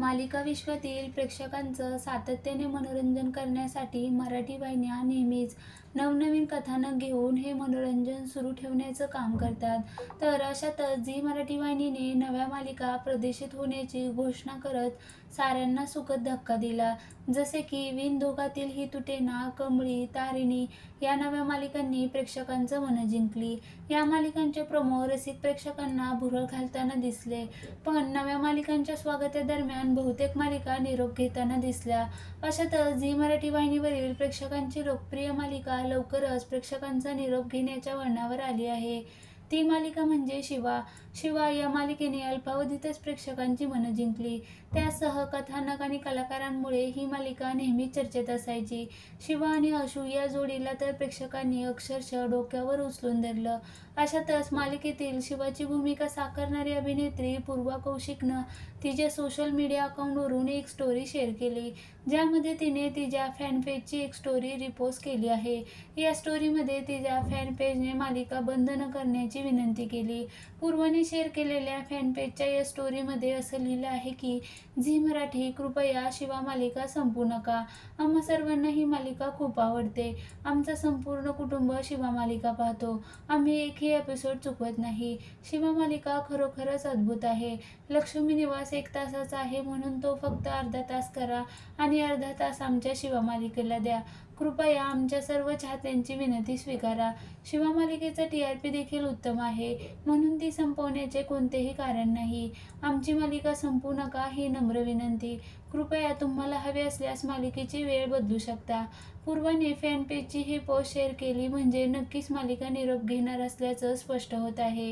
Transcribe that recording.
मालिका विश्वातील प्रेक्षकांचं सातत्याने मनोरंजन करण्यासाठी मराठी वाहिन्या नेहमीच नवनवीन कथानक घेऊन हे मनोरंजन सुरू ठेवण्याचं काम करतात. तर अशातच झी मराठी वाहिनीने नव्या मालिका प्रदर्शित होण्याची घोषणा करत साऱ्यांना सुखद धक्का दिला. जसे की विनदोघातील ही तुटेना कमळी तारिणी या नव्या मालिकांनी प्रेक्षकांचं मन जिंकली. या मालिकांचे प्रमो रसिक प्रेक्षकांना भुरळ घालताना दिसले. पण नव्या मालिकांच्या स्वागतादरम्यान बहुतेक मालिका निरोप घेताना दिसल्या. अशातच झी मराठी वाहिनीवरील प्रेक्षकांची लोकप्रिय मालिका लवकरच प्रेक्षकांचा निरोप घेण्याच्या वळणावर आली आहे. ती मालिका म्हणजे शिवा. शिवा या मालिकेने अल्पावधीतच प्रेक्षकांची मनं जिंकली. त्यासह कथानक आणि कलाकारांमुळे ही मालिका नेहमी चर्चेत असायची. शिवा आणि अशू या जोडीला तर प्रेक्षकांनी अक्षरशः डोक्यावर उचलून धरलं. अशातच मालिकेतील शिवाची भूमिका साकारणारी अभिनेत्री पूर्वा कौशिकनं तिच्या सोशल मीडिया अकाउंटवरून एक स्टोरी शेअर केली ज्यामध्ये तिने तिच्या फॅनपेजची एक स्टोरी रिपोस्ट केली आहे. या स्टोरीमध्ये तिच्या फॅनपेजने मालिका बंद न करण्याची विनंती केली. पूर्वाने शेअर केलेल्या फॅनपेजच्या या स्टोरीमध्ये असं लिहिलं आहे की झी मराठी कृपया शिवा मालिका संपू नका. आम्हा सर्वांना ही मालिका खूप आवडते. आमचं संपूर्ण कुटुंब शिवा मालिका पाहतो. आम्ही एकही एपिसोड चुकवत नाही. शिवा मालिका खरोखरच अद्भुत आहे. लक्ष्मी निवास एक तासाचा आहे म्हणून तो फक्त अर्धा तास करा आणि अर्धा तास आमच्या शिवा मालिकेला द्या. कृपया आमच्या सर्व चाहत्यांची विनंती स्वीकारा. शिवा मालिकेचा टी आर पी देखील उत्तम आहे. म्हणून ती संपवण्याचे कोणतेही कारण नाही. आमची मालिका संपू नका ही नम्र विनंती. कृपया तुम्हाला हवे असल्यास मालिकेची वेळ बदलू शकता. पूर्वाने फॅन पेजची ही पोस्ट शेअर केली म्हणजे नक्कीच मालिका निरोप घेणार असल्याचं स्पष्ट होत आहे.